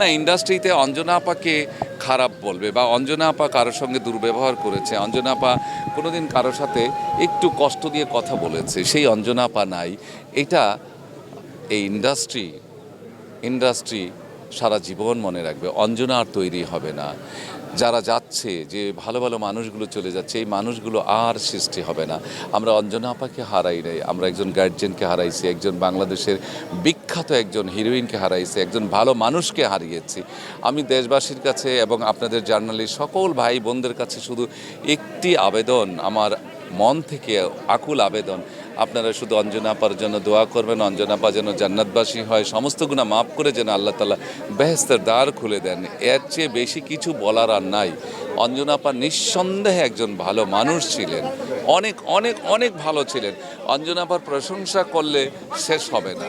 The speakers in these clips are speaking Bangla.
না ইন্ডাস্ট্রিতে অঞ্জনা আপাকে খারাপ বলবে বা অঞ্জনা আপা কারোর সঙ্গে দুর্ব্যবহার করেছে, অঞ্জনা আপা কোনোদিন কারোর সাথে একটু কষ্ট দিয়ে কথা বলেছে, সেই অঞ্জনা আপা নাই। এটা এই ইন্ডাস্ট্রি ইন্ডাস্ট্রি সারা জীবন মনে রাখবে, অঞ্জনা আর তৈরি হবে না। যারা যাচ্ছে, যে ভালো ভালো মানুষগুলো চলে যাচ্ছে, এই মানুষগুলো আর সৃষ্টি হবে না। আমরা অঞ্জনা আপাকে হারাই নাই, আমরা একজন গার্জেনকে হারাইছি, একজন বাংলাদেশের বিখ্যাত একজন হিরোইনকে হারাইছি, একজন ভালো মানুষকে হারিয়েছি। আমি দেশবাসীর কাছে এবং আপনাদের জার্নালিস্ট সকল ভাই বোনদের কাছে শুধু একটি আবেদন, আমার মন থেকে আকুল আবেদন আপনারা শুধু অঞ্জনা আপার জন্য দোয়া করবেন, অঞ্জনা আপা যেন জান্নাতবাসী হয়। সমস্ত গুণা মাফ করে যেন আল্লাহ তালা বেহেস্তের দ্বার খুলে দেন। এর চেয়ে বেশি কিছু বলার আর নাই। অঞ্জনা আপা নিঃসন্দেহে একজন ভালো মানুষ ছিলেন। অনেক অনেক অনেক ভালো ছিলেন। অঞ্জনা আপার প্রশংসা করলে শেষ হবে না।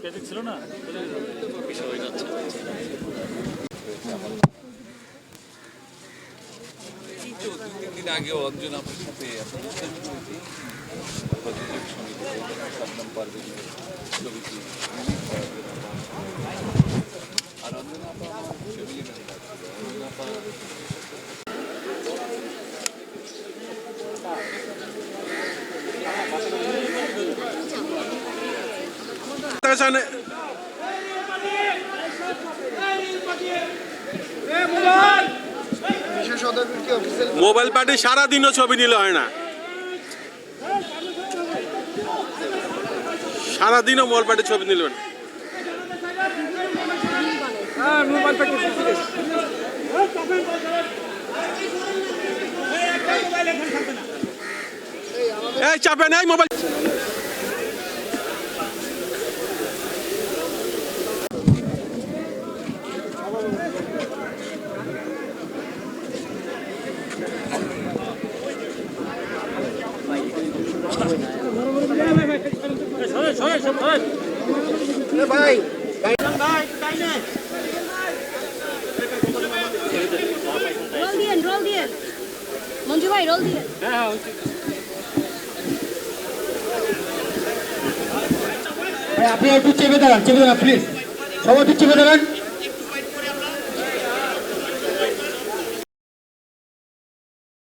এই তো দু তিন দিন আগে অঞ্জন আপনার সাথে। প্রযোজক সমিতি ছবিটি release করার জন্য। আর অঞ্জনা আপা আমার family member ছিল। অঞ্জনা আপা মোবাইল পার্টি সারাদিনও ছবি নিলে হয় না। সারাদিনও মোবাইল পার্টি ছবি নিল না। এই চাপে নাই মোবাইল রোল দিয়েন রোল মঞ্জু ভাই রোল দিয়েন ভাই আপনি একটু চেপে দাঁড়ান চেপে দাঁড়ান প্লিজ সবাই একটু চেপে দাঁড়ান